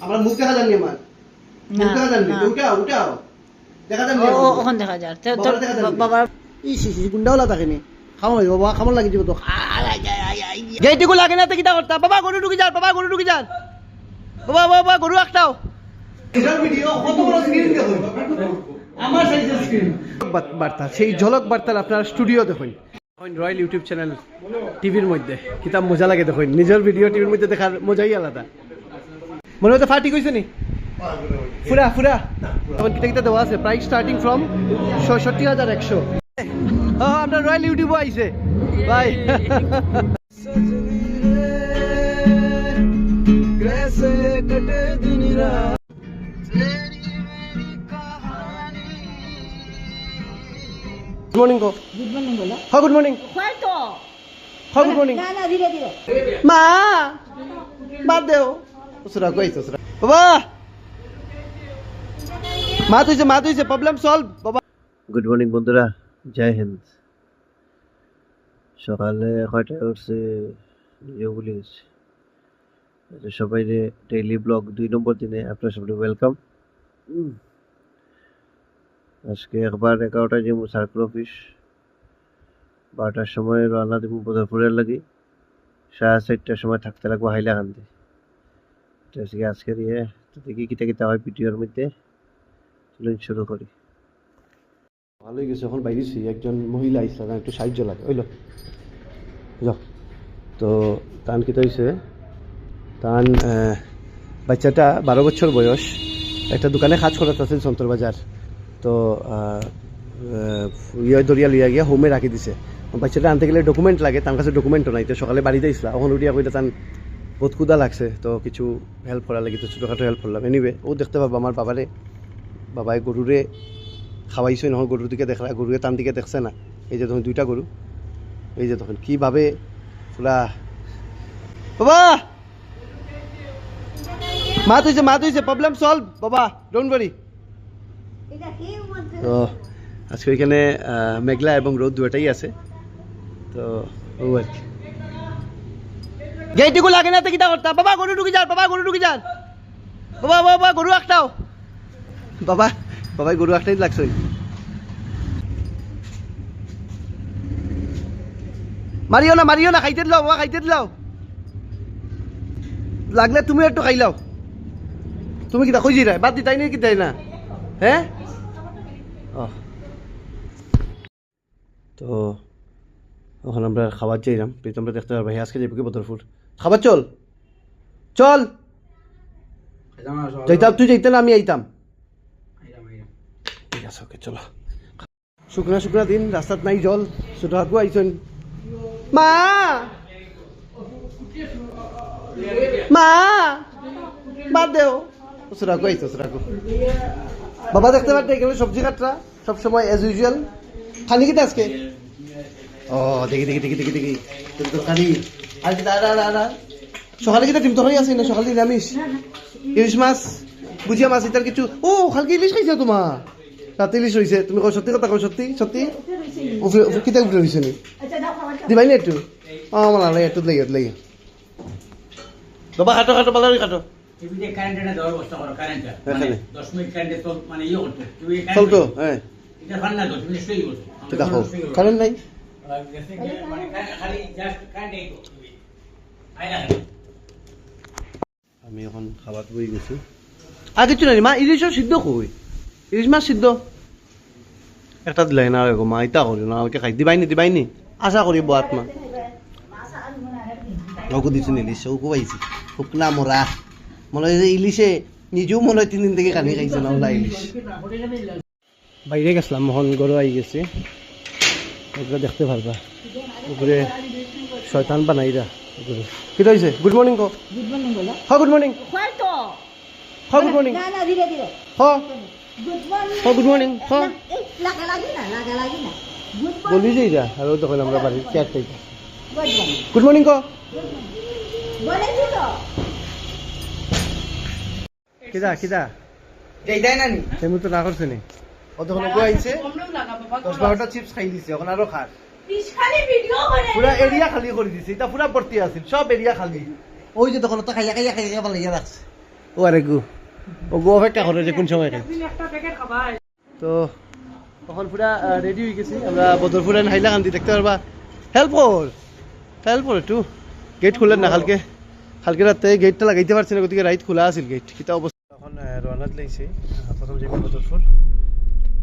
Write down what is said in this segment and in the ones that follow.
আমার মুখ দেখা যাননি আমার মুখ দেখা যাননি না। উঠাও উঠাও দেখা যাননি ও- আমার ও- মুখ। ওখান দেখা যায় তো- বাবার তোর দেখা যাননি। বাবার ইস ইস ইস, গুন্ডাওয়ালা থাকেনি খামো বাবা খামো লাগি যাব তো গেইটিকু লাগে না তো কিটা করতা বাবা গরু ঢুকি যান বাবা গরু ঢুকি যান বাবা বাবা গরু একটাও ভিডিও কত বড় স্ক্রিন দেখুন? আমার সাইজের স্ক্রিন বার্তা সেই ঝলক বার্তার আপনার স্টুডিও দেখুন। রয়্যাল ইউটিউব চ্যানেল টিভির মধ্যে। কিতাব মজা লাগে দেখুন। নিজের ভিডিও টিভির মধ্যে দেখার মজাই আলাদা। মনে হতে ফাটি কইছে নি? ফুরা ফুরা এখন কিতা কিতা দেওয়া আছে। প্রাইস স্টার্টিং ফ্রম ছষট্টি হাজার একশো। আপনার রয়্যাল ইউটিউবও আইছে বাই। গুড মর্নিং গো গুড মর্নিং বলো হ্যাঁ গুড মর্নিং হয় তো হ্যাঁ গুড মর্নিং না না ধীরে ধীরে মা বাদ দেও সুরা কই বাবা মা তুইছে মা তুইছে প্রবলেম সলভ বাবা গুড মর্নিং বন্ধুরা। জয় হিন্দ। সকালে কয়টায় উঠছে নিজেও ভুলে গেছি। আচ্ছা, সবাই ডেইলি ব্লগ দুই নম্বর দিনে আপনার সবাই ওয়েলকাম আজকে একবার এগারোটায় যাব সার্কেল অফিস বারোটার সময় রান্না দিব বদরপুরের লাগি। সাড়ে চারটার সময় থাকতে লাগবো হাইলাকান্দি। তো আজকে আজকে দিয়ে তো দেখি কিতা কিতা হয় ভিডিওর মধ্যে। চলুন শুরু করি। ভালোই গেছে, এখন বাইরেছি। একজন মহিলা আইসা একটু সাহায্য লাগে। ওইলো যাও। তো তান কিতা হয়েছে তান বাচ্চাটা বারো বছর বয়স। একটা দোকানে কাজ করাতে আছিল সন্তর বাজার। তো ইয়ে দরিয়া লিয়া গিয়া হোমে রাখি দিছে। বাচ্চাটা আনতে গেলে ডকুমেন্ট লাগে, তার কাছে ডকুমেন্টও নাই। তো সকালে বাড়িতে ইসলা এখন উঠিয়া কইটা তান বহুত ক্ষুদা লাগছে, তো কিছু হেল্প করা লাগি, তো ছোটোখাটো হেল্প করলাম এনিওয়ে ও দেখতে পাবো আমার বাবারে বাবাই গরুরে খাওয়াইছে নহয় গরুর দিকে দেখলা গরুয়ে টান দিকে দেখছে না। এই যে তখন দুইটা গরু এই যে তখন কীভাবে পুরা বাবা! মা তুইছে মা তুইছে প্রবলেম সলভ বাবা ডোন্ট ওয়ারি তো, আজকে ওইখানে মেঘলা এবং রোদ দুটাই আছে। তো, ও আর কি। গেইটিকু লাগে না তো কিটা করতা? বাবা, গরু ঢুকি যান, বাবা, গরু ঢুকি যান। বাবা বাবা গরু একটাও বাবা, বাবাই গরু একটাই লাগছে মারিও না মারিও না, খাইতে দিলাও, বাবা, খাইতে দিলাও। লাগলে তুমি একটু খাই লাও। তুমি কিটা খুঁজি রে বাদ দিতাই নি কিতাই না? হ্যাঁ ও তো, এখন আমরা খাবার চাইলাম। প্রীতম আমরা দেখতে পারব আজকে যাব কি খাবার চল। চল। যাইতাম তুই যাইতে না আমি আইতাম ঠিক আছে ওকে চলো। শুকনা শুকনা দিন রাস্তাত নাই জল। ছোট হাতবো আইসন মা! মা! বাদ দেও। সুরাকো আইসো সুরাকো বাবা দেখতে পারতে এখানে সবজি কাটরা সব সময় এজ ইউজুয়াল খানি কিটা আজকে? ও দেখি দেখি দেখি দেখি দেখি। তোর তরকারি আর কি দাঁড়া দাঁড়া। সকালে ডিম তরকারি আছে না সকালে নিরামিষ। ইলিশ মাছ বুঝিয়া মাছ ইতার কিছু। ও কালকে ইলিশ খাইছে তোমার রাতে ইলিশ হয়েছে তুমি কও সত্যি কথা কও সত্যি সত্যি? উফরে কিতা উফরে হয়েছে নি? দিবাই না একটু। ও আমার লাগে একটু লাগে লাগে বাবা খাটো খাটো পালা খাটো। মানে কারেন্টে চল মানে ইয়ে চলতো হ্যাঁ। কারেন্ট নাই? মানে না। আমি এখন খাবার বই গেছি। আর কিছু নাই মা ইলিশও সিদ্ধ কই ইলিশ মাছ সিদ্ধ। একটা দিলাই না গো মা ইতা করি না আমাকে খাই দিবাইনি দিবাইনি আশা করি বোয়াত মা। ওকে দিছো ইলিশ ওকে পাইছি। শুকনা মরা মনে হয় ইলিশে নিজেও মনে হয় তিনদিন থেকে কানি খাইছে না ওলা ইলিশ। বাইরে গেছিলাম মোহন গরু আই গেছে। ওগুলো দেখতে পারবা। উপরে শয়তান বানাইরা উপরে কি হয়েছে গুড মর্নিং কো। গুড মর্নিং বলো। হ্যাঁ গুড মর্নিং হয় তো। হ্যাঁ গুড মর্নিং না না ধীরে ধীরে। হ্যাঁ গুড মর্নিং হ্যাঁ গুড মর্নিং হ্যাঁ লাগা লাগি না লাগা লাগি না বলি যে যা আর তখন আমরা বাড়ির চেয়ার গুড মর্নিং কো। বলেছি তো। কিদা কিদা? না নি সেমু তো না করছে নি? ও তখন ওগো আইছে? দশ বারোটা চিপস খাই দিছে এখন আরও খার পুরা এরিয়া খালি করে দিছে এটা পুরা ভর্তি আছিল সব এরিয়া খালি। ওই যে তখন তো খাইয়া খাইয়া খাইয়া ভালো ইয়ে রাখছে ও আরে গু ও গু অপেক্ষা করে যে কোন সময় খাই তো তখন পুরা রেডি হয়ে গেছি। আমরা বদরপুরে হাইলাকান্দি দেখতে পারবা হেল্প কর হেল্প কর একটু গেট খুললেন না কালকে কালকে রাতে গেটটা লাগাইতে পারছি না? গতিকে রাইত খোলা আছিল গেট কিতা অবস্থা এখন রওনাত লাগছে। প্রথম যাব বদরপুর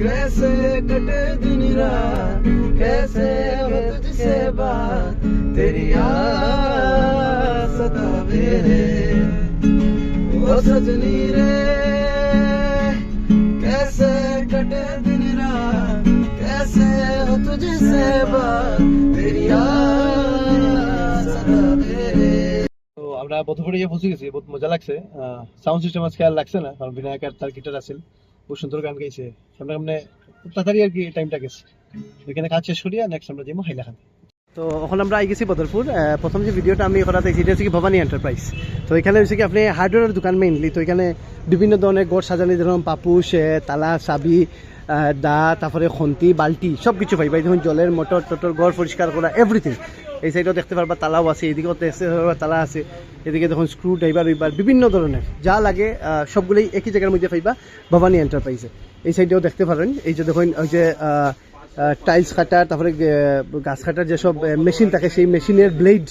कैसे कटे दिन रात? कैसे हो तुझसे बात? तेरी सतावे रे ओ सजनी रे গেছি, বহুত মজা লাগছে। সাউন্ড সিস্টেম আজ খেয়াল লাগছে না কারণ বিনায়ক তার গিটার আছে খুব সুন্দর গান গাইছে। সামনে সামনে তাড়াতাড়ি আর কি টাইমটা গেছে। এখানে কাজ শেষ করিয়া নেক্সট আমরা যাব হাইলাখান তো এখন আমরা আই গেছি বদরপুর প্রথম যে ভিডিওটা আমি করা দেখছি, এটা হচ্ছে কি ভবানী এন্টারপ্রাইজ তো এখানে হচ্ছে কি আপনি হার্ডওয়্যারের দোকান মেইনলি তো এখানে বিভিন্ন ধরনের গড় সাজানি যেরকম পাপুস তালা, চাবি দা, তারপরে খন্তি, বালতি সব কিছু পাইবা দেখুন, জলের মোটর টোটর গড় পরিষ্কার করা এভরিথিং এই সাইডেও দেখতে পারবা, তালাও আছে, এদিকেও দেখতে পারবা, তালা আছে। এদিকে দেখুন স্ক্রু ড্রাইভার উইবার বিভিন্ন ধরনের। যা লাগে সবগুলোই একই জায়গার মধ্যে পাইবা ভবানী এন্টারপ্রাইজে এই সাইডেও দেখতে পারেন, এই যে দেখুন, ওই যে টাইলস কাটার তারপরে গাছ কাটার যেসব মেশিন থাকে, সেই মেশিনের ব্লেড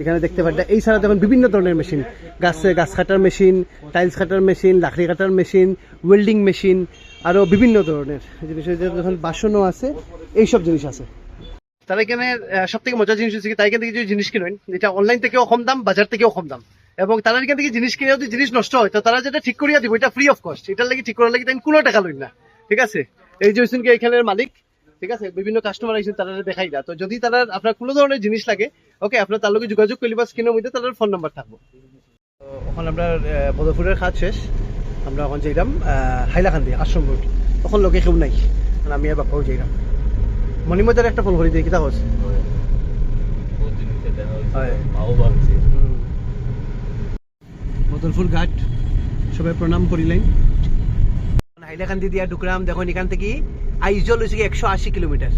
এখানে দেখতে পারেন এই ছাড়া দেখুন, বিভিন্ন ধরনের মেশিন গাছ গাছ কাটার মেশিন টাইলস কাটার মেশিন লাকড়ি কাটার মেশিন ওয়েল্ডিং মেশিন আরও বিভিন্ন ধরনের। জিনিস যখন বাসনও আছে, এইসব জিনিস আছে। তারা এখানে সব থেকে মজার জিনিস হচ্ছে তাই এখান থেকে যদি জিনিস কিনেন যেটা অনলাইন থেকেও কম দাম, বাজার থেকেও কম দাম। এবং তারা এখান থেকে জিনিস কিনে, যদি জিনিস নষ্ট হয়, তো তারা যেটা ঠিক করিয়া দিব, এটা ফ্রি অফ কস্ট এটার লাগি ঠিক করার লাগে তাই কোনো টাকা লই না, ঠিক আছে? এই যে হচ্ছেন এখানের মালিক, ঠিক আছে? বিভিন্ন কাস্টমার আইসেন তারা দেখাই না তো যদি তারা, আপনার কোনো ধরনের জিনিস লাগে ওকে আপনার তার লগে যোগাযোগ করলে বা স্ক্রিনের মধ্যে তাদের ফোন নাম্বার থাকব। এখন আমরা বদরপুরের কাজ শেষ। আমরা এখন যাইলাম হাইলাকান্দি, আশ্রম রোড তখন লোকে কেউ নাই আমি আর বাপ্পাও যাইলাম মণিমজার একটা ফোন করে দিই কিতা হচ্ছে হয়। ঘাট সবাই প্রণাম করিলেন। হাইলাকান্দি দিয়া ঢুকলাম দেখুন এখান থেকে আইজল হয়েছে একশো আশি কিলোমিটার।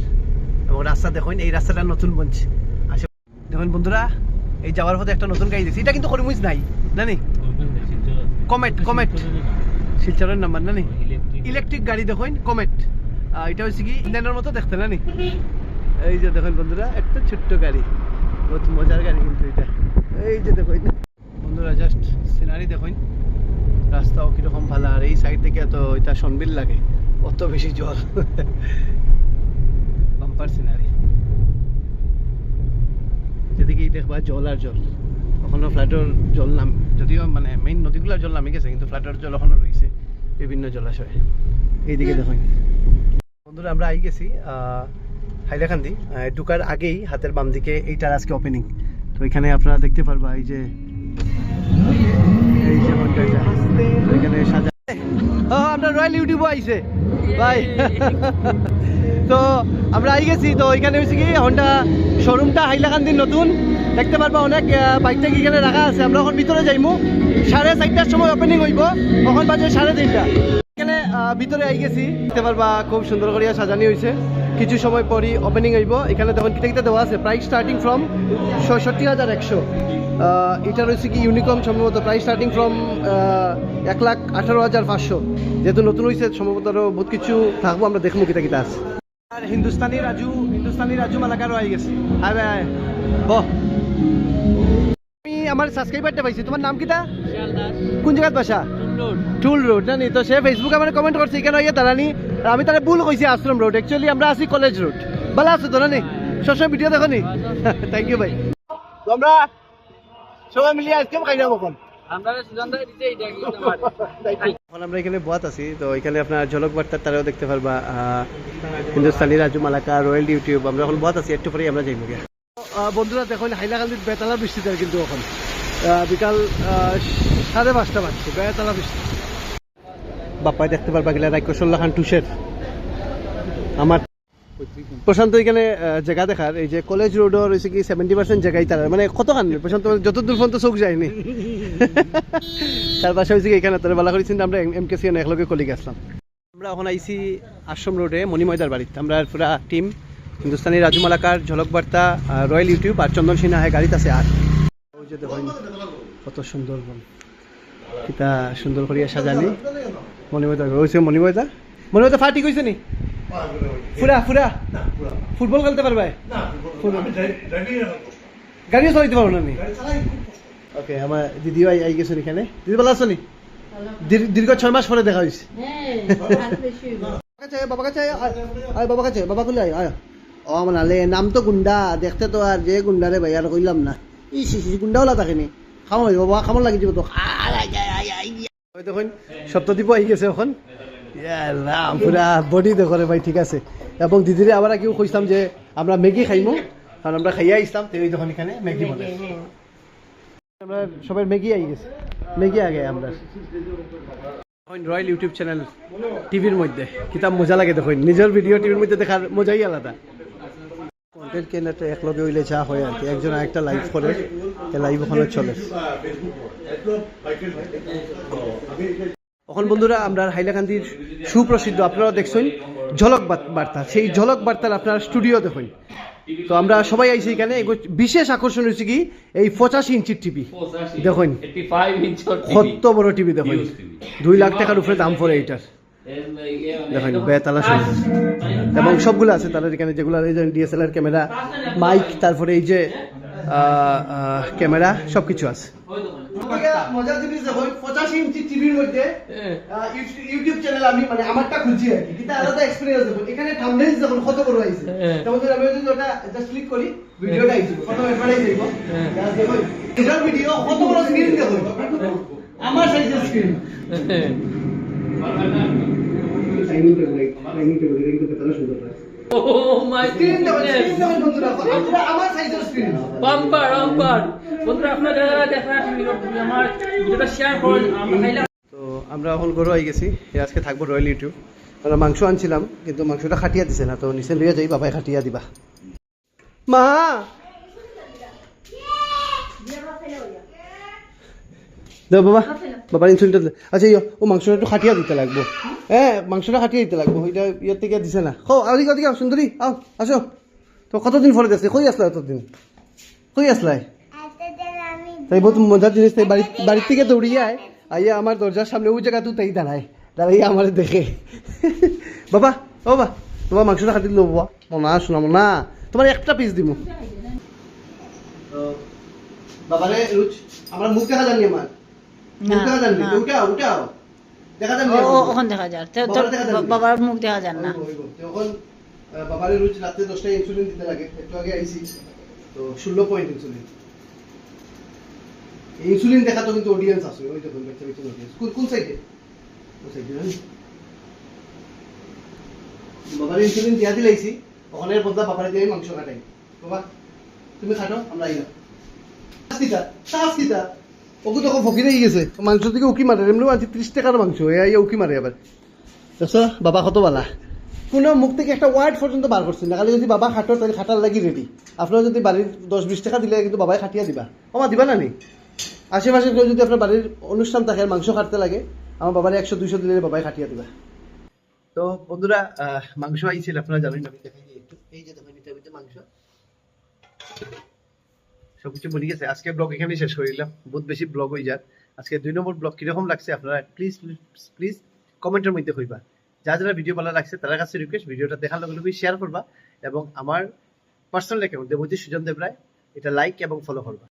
এবং রাস্তা দেখুন এই রাস্তাটা নতুন বনছে। আসে দেখুন বন্ধুরা এই যাওয়ার পথে একটা নতুন গাড়ি দিয়েছি এটা কিন্তু করিমুজ নাই জানি কমেট কমেট। শিলচরের নাম্বার। নি ইলেকট্রিক গাড়ি দেখুন কমেট। এটা হচ্ছে কি ইন্ডিয়ানের মতো দেখতে না এই যে দেখুন বন্ধুরা, একটা ছোট্ট গাড়ি। বহুত মজার গাড়ি কিন্তু এটা। এই যে দেখুন বন্ধুরা জাস্ট সিনারি দেখুন। রাস্তাও কীরকম ভালো, আর এই সাইড থেকে তো এটা সনবিল লাগে। অত বেশি জল। বাম্পার সিনারি যেদিকেই দেখবা, জল আর জল। এখনও ফ্ল্যাটের জল নাম যদিও মানে মেইন নদীগুলোর জল নামি গেছে, কিন্তু ফ্ল্যাটের জল এখনও রয়েছে। বিভিন্ন জলাশয়। এইদিকে দেখুন। বন্ধুরা, আমরা আই গেছি হাইলাকান্দি। ঢুকার আগেই হাতের বাম দিকে এইটার আজকে ওপেনিং তো এখানে আপনারা দেখতে পারবা এই যে আমরা আই গেছি, তো এখানে কি হন্ডা শোরুমটা নতুন। দেখতে পারবা অনেক বাইক রাখা আছে। আমরা ভিতরে যাইমু। সাড়ে চারটার সময় ওপেনিং হইব। তখন বাজে সাড়ে তিনটা। ভিতরে আই গেছি। দেখতে পারবা খুব সুন্দর করিয়া সাজানি হয়েছে কিছু সময় পরই ওপেনিং হইব। এখানে তখন কিতা কিতা দেওয়া আছে। প্রাইস স্টার্টিং ফ্রম ছষট্টি হাজার একশো। এটা রয়েছে কি ইউনিকর্ন সম্ভবত প্রাইস স্টার্টিং ফ্রম এক লাখ আঠারো হাজার পাঁচশো। যেহেতু নতুন হয়েছে সম্ভবত আরও বহুত কিছু থাকব আমরা দেখব কিতা কিতা আছে। আর হিন্দুস্তানি রাজু হিন্দুস্তানি রাজু মালাকারও আই গেছে। হাই ভাই। বহ আমি আমার সাবস্ক্রাইবারটা পাইছি। তোমার নাম কিটা কোন জায়গাত বাসা? টুল রোড জানি তো সে ফেসবুকে আমার কমেন্ট করছে এখানে ইয়ে আর আমি তারা ভুল কইছি আশ্রম রোড অ্যাকচুয়ালি আমরা আছি কলেজ রোড ভালো আছো তো নানি? সবসময় ভিডিও দেখো নি? থ্যাংক ইউ ভাই। তো আমরা সবাই মিলিয়ে আইসক্রিম খাই যাব এখন। আমরা এখানে বাত আছি তো এখানে আপনার ঝলক বার্তার তারাও দেখতে পারবা আহ, হিন্দুস্তানি রাজু মালাকা রয়্যাল ইউটিউব আমরা এখন বাত আছি একটু পরেই আমরা যাইব আহ, বন্ধুরা দেখুন হাইলাকান্দির বেতালা বৃষ্টি দেয় কিন্তু এখন। বিকাল সাড়ে পাঁচটা বাজছে বেতালা বৃষ্টি বাপ্পাই দেখতে পারবা গেলে রাইকসল্লা খান টুসের। আমার প্রশান্ত এখানে জায়গা দেখার এই যে কলেজ রোডও রয়েছে কি সেভেন্টি পার্সেন্ট জায়গায় তারা। মানে কত খান? প্রশান্ত যত দূর পর্যন্ত চোখ যায়নি। তার পাশে হয়েছে কি এখানে তারা বলা করেছেন আমরা এম কে সিএন একলগে কলিগ আসলাম। আমরা এখন আইসি আশ্রম রোডে মণিময়দার বাড়িতে। আমরা পুরা টিম হিন্দুস্তানি রাজু মালাকার ঝলক বার্তা আহ, রয়্যাল ইউটিউব আর চন্দন সিনহা গাড়িতে আছে আর। ওই যে দেখুন কত সুন্দর বন কিতা সুন্দর করিয়া সাজানি। মণিময়দা ওইছে মণিময়দা মণিময়দা ফাটি কইছে নি? ফুরা ফুরা। ফুটবল খেলতে পারবে? ফুটবল গাড়িও চালাইতে পারো না নি ওকে আমার দিদিও আই গেছেন এখানে। দিদি ভালো আছো নি? দীর্ঘ ছয় মাস পরে দেখা হয়েছে হ্যাঁ বাবা কাছে আয়, বাবা কাছে বাবা কুলে আয় আয়। ও মানালে নাম তো গুন্ডা দেখতে তো আর যে গুন্ডা রে ভাই আর কইলাম না। ইস ইস ইস, গুন্ডা ওলা থাকেনি খামো লাগবে বাবা খামো লাগি যাব তো দেখুন সপ্তদ্বীপ আই গেছে এখন। পুরা বডি দেখো রে ভাই ঠিক আছে। এবং দিদিরে আবার কেউ কইতাম যে আমরা ম্যাগি খাইমু। কারণ আমরা খাইয়া আসতাম তো ওই দেখুন এখানে ম্যাগি বলে আমরা সবাই ম্যাগি আই গেছে। ম্যাগি আগে আমরা। রয়্যাল ইউটিউব চ্যানেল টিভির মধ্যে। কিতাব মজা লাগে দেখুন। নিজের ভিডিও টিভির মধ্যে দেখার মজাই আলাদা। কন্টেন্ট কেনাটা একলগে হইলে যা হয় আর কি। একজন আরেকটা লাইভ করে লাইভ ওখানে চলে। এখন বন্ধুরা আমরা হাইলাকান্দির সুপ্রসিদ্ধ আপনারা দেখছেন ঝলক বার্তা। সেই ঝলক বার্তার আপনার স্টুডিও দেখুন তো আমরা সবাই আইছি এখানে। বিশেষ আকর্ষণ হচ্ছে কি এই পঁচাশি ইঞ্চির টিভি দেখুন। কত বড় টিভি দেখুন। দুই লাখ টাকার উপরে দাম পড়ে এইটার। দেখেন বেতালা সুন্দর এবং সবগুলো আছে তাদের এখানে যেগুলো এই যে ডিএসএলআর ক্যামেরা মাইক তারপরে এই যে ক্যামেরা সবকিছু আছে। মজার জিনিস দেখুন পঁচাশি ইঞ্চি টিভির মধ্যে ইউটিউব চ্যানেল আমি মানে আমারটা খুলছি আর কি। কিন্তু আলাদা এক্সপিরিয়েন্স দেখুন এখানে থাম্বনেইল দেখুন কত বড় আইছে তেমন আমি যদি ওটা জাস্ট ক্লিক করি ভিডিওটা আইছে কত অ্যাডভার্টাইজ আইব দেখুন এটার ভিডিও কত বড় স্ক্রিন দেখুন আমার সাইজের স্ক্রিন কিন্তু তো আমরা এখন গরু আই গেছি আজকে থাকব রয়্যাল ইউটিউব আমরা মাংস আনছিলাম, কিন্তু মাংসটা খাটিয়া দিছে না, তো নিচে লইয়া যাই বাবাই খাটিয়া দিবা। মা! দাও বাবা। বাবার ইনসুলিনটা দে। আচ্ছা ইয় ও মাংসটা একটু খাটিয়া দিতে লাগবো। হ্যাঁ মাংসটা খাটিয়া দিতে লাগবো। এটা ইয়ার থেকে দিছে না। খো আদিকে আদিকে সুন্দরী। আও আসো। তো কতদিন পরে দেখছি কই আসলা এতদিন? কই আসলাই? তাই বহুত মজার জিনিস তাই বাড়ি বাড়ির থেকে দৌড়িয়ে আয়। আইয়া আমার দরজার সামনে ওই জায়গা তুই তাই দাঁড়ায়। দাঁড়াইয়া আমার দেখে। বাবা ও বাবা তোমার মাংসটা খাটি দিল বাবা। মনা শোনাম না তোমার একটা পিস দিব বাবারে রুচ আমার মুখ দেখা জানি আমার ওখান দেখা যায় বাবার মুখ দেখা যান না। বাবারে রোজ রাতে দশটায় ইনসুলিন দিতে লাগে। একটু আগে আইসি তো ষোলো পয়েন্ট ইনসুলিন ইনসুলিন দেখা তো কিন্তু অডিয়েন্স আছে। ওই দেখুন বাচ্চা বাচ্চা অডিয়েন্স কোন কোন সাইডে কোন সাইডে জানি। বাবার ইনসুলিন দিয়া দিলাইছি ওখানে বদলা বাবারে দিয়ে মাংস কাটাই বাবা তুমি খাটো আমরা আইলাম। শাস্তিটা শাস্তিটা ওকে তখন ফকিরে গেছে। মাংস থেকে উকি মারে এমনি আনছি ত্রিশ টাকার মাংস এ আইয়া উকি মারে আবার দেখছ বাবা কত বালা কোনো মুখ থেকে একটা ওয়ার্ড পর্যন্ত বার করছেন না, খালি যদি বাবা খাটো তাহলে খাটার লাগি রেডি আপনারা যদি বাড়ির দশ বিশ টাকা দিলে, কিন্তু বাবাই খাটিয়া দিবা। আমা দিবা না নি? আশেপাশে কেউ যদি আপনার বাড়ির অনুষ্ঠান থাকে, মাংস কাটতে লাগে আমার বাবারে একশো, দুইশো দিলে বাবাই খাটিয়া দিবা। তো বন্ধুরা মাংস আইছিল আপনারা জানেন আমি দেখাই একটু এই যে সবকিছু বলি গেছে। আজকে ব্লগ এখানে শেষ করে দিলাম। বহুত বেশি ব্লগ হয়ে যাক। আজকে দুই নম্বর ব্লগ কীরকম লাগছে আপনারা প্লিজ প্লিজ কমেন্টের মধ্যে কইবা যা যারা ভিডিও ভালো লাগছে তার কাছে রিকোয়েস্ট ভিডিওটা দেখার লগে লগে শেয়ার করবা এবং আমার পার্সোনাল অ্যাকাউন্ট দেবজি সুজন দেবরায় এটা লাইক এবং ফলো করবা।